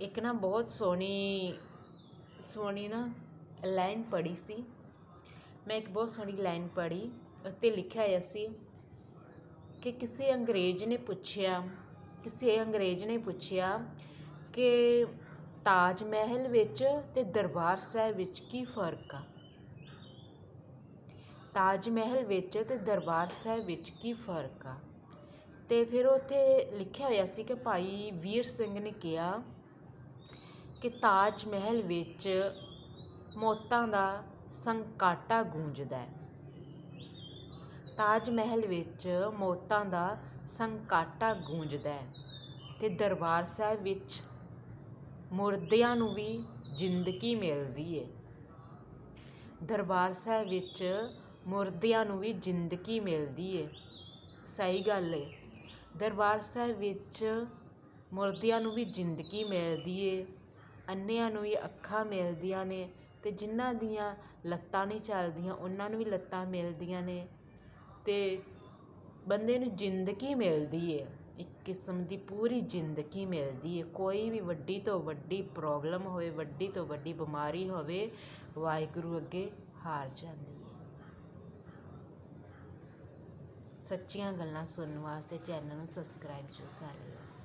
ਇੱਕ ਨਾ ਬਹੁਤ ਸੋਹਣੀ ਸੋਹਣੀ ਨਾ ਲਾਈਨ ਪੜ੍ਹੀ ਸੀ। ਮੈਂ ਇੱਕ ਬਹੁਤ ਸੋਹਣੀ ਲਾਈਨ ਪੜ੍ਹੀ, ਉੱਤੇ ਲਿਖਿਆ ਹੋਇਆ ਸੀ ਕਿ ਕਿਸੇ ਅੰਗਰੇਜ਼ ਨੇ ਪੁੱਛਿਆ, ਕਿਸੇ ਅੰਗਰੇਜ਼ ਨੇ ਪੁੱਛਿਆ ਕਿ ਤਾਜ ਮਹਿਲ ਵਿੱਚ ਤੇ ਦਰਬਾਰ ਸਾਹਿਬ ਵਿੱਚ ਕੀ ਫ਼ਰਕ ਆ? ਤਾਜ ਮਹਿਲ ਵਿੱਚ ਤੇ ਦਰਬਾਰ ਸਾਹਿਬ ਵਿੱਚ ਕੀ ਫ਼ਰਕ ਆ? ਤੇ ਫਿਰ ਉੱਥੇ ਲਿਖਿਆ ਹੋਇਆ ਸੀ ਕਿ ਭਾਈ ਵੀਰ ਸਿੰਘ ਨੇ ਕਿਹਾ ਕਿ ਤਾਜ ਮਹਿਲ ਵਿੱਚ ਮੌਤਾਂ ਦਾ ਸੰਕਾਟਾ ਗੂੰਜਦਾ ਹੈ। ਤਾਜ ਮਹਿਲ ਵਿੱਚ ਮੌਤਾਂ ਦਾ ਸੰਕਾਟਾ ਗੂੰਜਦਾ ਹੈ ਤੇ ਦਰਬਾਰ ਸਾਹਿਬ ਵਿੱਚ ਮੁਰਦਿਆਂ ਨੂੰ ਵੀ ਜ਼ਿੰਦਗੀ ਮਿਲਦੀ ਹੈ ਦਰਬਾਰ ਸਾਹਿਬ ਵਿੱਚ ਮੁਰਦਿਆਂ ਨੂੰ ਵੀ ਜ਼ਿੰਦਗੀ ਮਿਲਦੀ ਹੈ ਸਹੀ ਗੱਲ ਹੈ ਦਰਬਾਰ ਸਾਹਿਬ ਵਿੱਚ ਮੁਰਦਿਆਂ ਨੂੰ ਵੀ ਜ਼ਿੰਦਗੀ ਮਿਲਦੀ ਹੈ ਅੰਨ੍ਹਿਆਂ ਨੂੰ ਵੀ ਅੱਖਾਂ ਮਿਲਦੀਆਂ ਨੇ ਅਤੇ ਜਿਨ੍ਹਾਂ ਦੀਆਂ ਲੱਤਾਂ ਨਹੀਂ ਚੱਲਦੀਆਂ, ਉਹਨਾਂ ਨੂੰ ਵੀ ਲੱਤਾਂ ਮਿਲਦੀਆਂ ਨੇ ਅਤੇ ਬੰਦੇ ਨੂੰ ਜ਼ਿੰਦਗੀ ਮਿਲਦੀ ਹੈ ਇੱਕ ਕਿਸਮ ਦੀ ਪੂਰੀ ਜ਼ਿੰਦਗੀ ਮਿਲਦੀ ਹੈ ਕੋਈ ਵੀ ਵੱਡੀ ਤੋਂ ਵੱਡੀ ਪ੍ਰੋਬਲਮ ਹੋਵੇ, ਵੱਡੀ ਤੋਂ ਵੱਡੀ ਬਿਮਾਰੀ ਹੋਵੇ, ਵਾਹਿਗੁਰੂ ਅੱਗੇ ਹਾਰ ਜਾਂਦੀ ਹੈ ਸੱਚੀਆਂ ਗੱਲਾਂ ਸੁਣਨ ਵਾਸਤੇ ਚੈਨਲ ਨੂੰ ਸਬਸਕ੍ਰਾਈਬ ਜ਼ਰੂਰ ਕਰ ਲਿਓ।